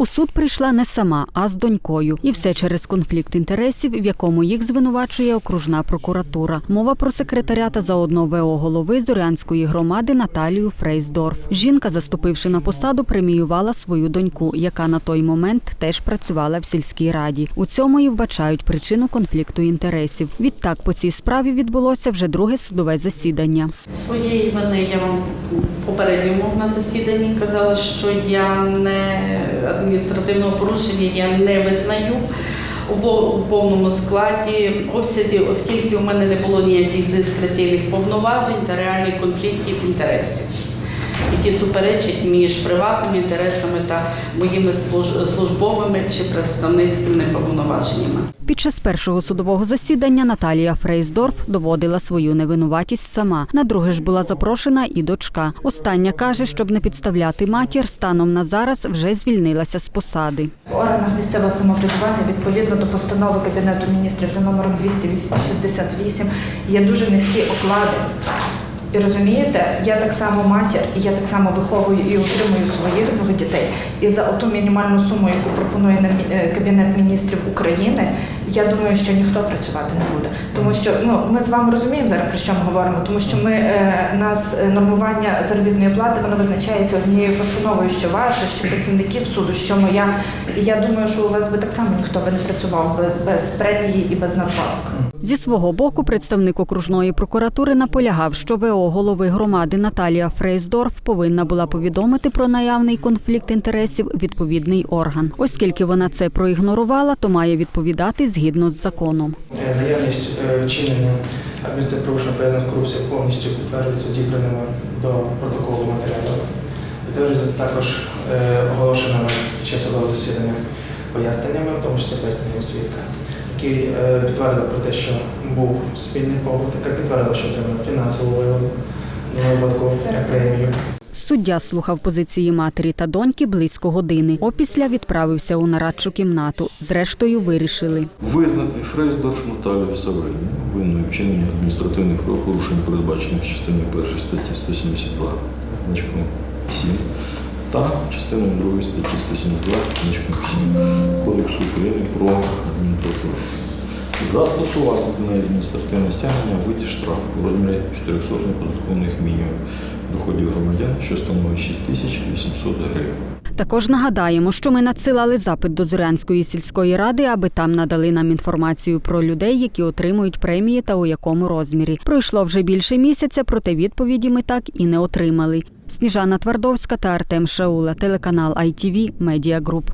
У суд прийшла не сама, а з донькою, і все через конфлікт інтересів, в якому їх звинувачує окружна прокуратура. Мова про секретаря та заодно ВО голови Зорянської громади Наталію Фрейсдорф. Жінка, заступивши на посаду, преміювала свою доньку, яка на той момент теж працювала в сільській раді. У цьому і вбачають причину конфлікту інтересів. Відтак по цій справі відбулося вже друге судове засідання. Своєї вини я вам попередньому на засіданні казала, що я не адміністративного порушення я не визнаю у повному складі обсязі, оскільки у мене не було ніяких дискреційних повноважень та реальних конфліктів інтересів, які суперечать між приватними інтересами та моїми службовими чи представницькими повноваженнями. Під час першого судового засідання Наталія Фрейсдорф доводила свою невинуватість сама. На друге ж була запрошена і дочка. Остання каже, щоб не підставляти матір, станом на зараз вже звільнилася з посади. В органах місцевого самоврядування відповідно до постанови Кабінету міністрів за номером 268 є дуже низькі оклади. І розумієте, я так само матір, і я так само виховую і утримую своїх двох дітей. І за оту мінімальну суму, яку пропонує е, Кабінет міністрів України, я думаю, що ніхто працювати не буде. Тому що ну ми з вами розуміємо зараз про що ми говоримо, тому що ми е, нас е, нормування заробітної плати воно визначається однією постановою, що ваша, що працівників суду, що моя. І я думаю, що у вас би так само ніхто би не працював без, премії і без надбавок. Зі свого боку, представник окружної прокуратури наполягав, що ВО голови громади Наталія Фрейсдорф повинна була повідомити про наявний конфлікт інтересів відповідний орган. Оскільки вона це проігнорувала, то має відповідати згідно з законом. Е, Наявність е, вчинення адміністративних порушень пов'язаних з повністю підтверджується зібраними до протоколу матеріалів. Підтверджується також е, оголошеними під час засідання поясненнями, в тому числі поясненнями свідка, який підтвердив про те, що був спільний побут, яка підтвердила, що отримав фінансову вигоду випадку премію. Суддя слухав позиції матері та доньки близько години. Опісля відправився у нарадчу кімнату. Зрештою вирішили. Визнати Фрейсдорф Наталію Савельну винною вчинення адміністративних правопорушень, передбачених частиною 1 статті 172 значком 7 та частиною 2 статті 172 значком 7 Кодексу України про адмінправопорушення. Застосувати до неї адміністративне стягнення у виді штрафу у розмірі 400 неподаткових мінімумів доходів громадян, що становить 6 тисяч 800 гривень. Також нагадаємо, що ми надсилали запит до Зорянської сільської ради, аби там надали нам інформацію про людей, які отримують премії та у якому розмірі. Пройшло вже більше місяця, проте відповіді ми так і не отримали. Сніжана Твардовська та Артем Шаула, телеканал ITV Group.